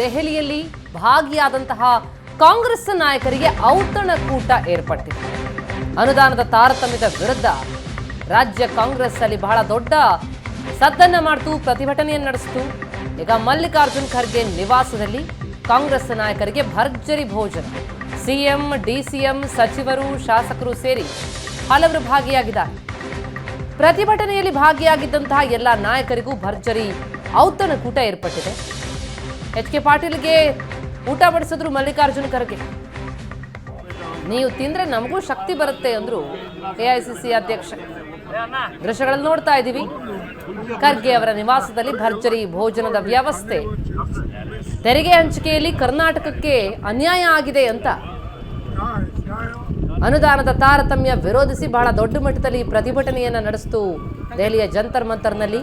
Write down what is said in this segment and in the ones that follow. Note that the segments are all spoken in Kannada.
ದೆಹಲಿಯಲ್ಲಿ ಭಾಗಿಯಾದಂತಹ ಕಾಂಗ್ರೆಸ್ ನಾಯಕರಿಗೆ ಔತಣಕೂಟ ಏರ್ಪಟ್ಟಿದೆ. ಅನುದಾನದ ತಾರತಮ್ಯದ ವಿರುದ್ಧ ರಾಜ್ಯ ಕಾಂಗ್ರೆಸ್ ಅಲ್ಲಿ ಬಹಳ ದೊಡ್ಡ ಸದ್ದನ್ನ ಮಾಡ್ತು ಪ್ರತಿಭಟನೆಯನ್ನು ನಡೆಸಿತು. ಈಗ ಮಲ್ಲಿಕಾರ್ಜುನ್ ಖರ್ಗೆ ನಿವಾಸದಲ್ಲಿ ಕಾಂಗ್ರೆಸ್ ನಾಯಕರಿಗೆ ಭರ್ಜರಿ ಭೋಜನ. ಸಿಎಂ, ಡಿಸಿಎಂ ಸಚಿವರು, ಶಾಸಕರು ಸೇರಿ ಹಲವರು ಭಾಗಿಯಾಗಿದ್ದಾರೆ. ಪ್ರತಿಭಟನೆಯಲ್ಲಿ ಭಾಗಿಯಾಗಿದ್ದಂತಹ ಎಲ್ಲ ನಾಯಕರಿಗೂ ಭರ್ಜರಿ ಔತಣಕೂಟ ಏರ್ಪಟ್ಟಿದೆ. ಎಚ್ ಕೆ ಪಾಟೀಲ್ಗೆ ಊಟ ಬಡಿಸಿದ್ರು ಮಲ್ಲಿಕಾರ್ಜುನ್ ಖರ್ಗೆ. ನೀವು ತಿಂದ್ರೆ ನಮಗೂ ಶಕ್ತಿ ಬರುತ್ತೆ ಅಂದ್ರು ಸಿ ಅಧ್ಯಕ್ಷ. ದೃಶ್ಯಗಳಲ್ಲಿ ನೋಡ್ತಾ ಇದ್ದೀವಿ. ಖರ್ಗೆ ಅವರ ನಿವಾಸದಲ್ಲಿ ಭರ್ಜರಿ ಭೋಜನದ ವ್ಯವಸ್ಥೆ. ತೆರಿಗೆ ಹಂಚಿಕೆಯಲ್ಲಿ ಕರ್ನಾಟಕಕ್ಕೆ ಅನ್ಯಾಯ ಆಗಿದೆ ಅಂತ. ಅನುದಾನದ ತಾರತಮ್ಯ ವಿರೋಧಿಸಿ ಬಹಳ ದೊಡ್ಡ ಮಟ್ಟದಲ್ಲಿ ಪ್ರತಿಭಟನೆಯನ್ನ ನಡೆಸಿತು ದೆಹಲಿಯ ಜಂತರ್ ಮಂತರ್ನಲ್ಲಿ.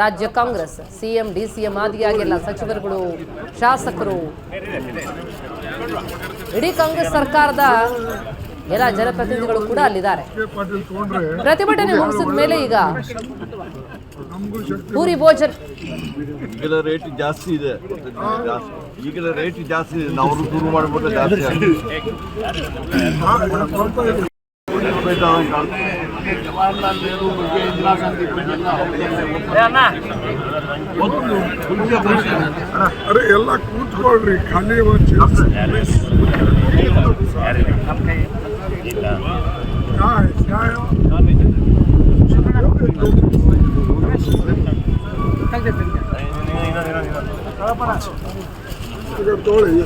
ರಾಜ್ಯ ಕಾಂಗ್ರೆಸ್, ಸಿಎಂ ಸಿ ಆದಿಯಾಗಿ ಎಲ್ಲ ಸಚಿವರುಗಳು, ಶಾಸಕರು. ಇಡೀ ಕಾಂಗ್ರೆಸ್ ಸರ್ಕಾರದ ಎಲ್ಲ ಜನಪ್ರತಿನಿಧಿಗಳು ಕೂಡ ಅಲ್ಲಿದ್ದಾರೆ. ಪ್ರತಿಭಟನೆ ಮುಗಿಸಿದ ಮೇಲೆ ಈಗ ಪೂರಿ ಭೋಜನ. ರೇಟ್ ಜಾಸ್ತಿ ಇದೆ. ರೇಟ್ ಜಾಸ್ತಿ ಇದೆ. ನಾವು ಮಾಡ್ಬಿಟ್ರೆ ಜಾಸ್ತಿ. ಜವಾಹರ್ಲಾಲ್ ನೆಹರು ಬಗ್ಗೆ ಇಂದಿರಾ ಗಾಂಧಿ ಅರೆ ಎಲ್ಲ ಕೂತ್ಕೊಳ್ರಿ ಖಾಲಿ ಒಂದು ಚೇರ್ಸ್ ನ್ಯಾಯ ನ್ಯಾಯ ಈಗ ತೋಳಿ ಇದು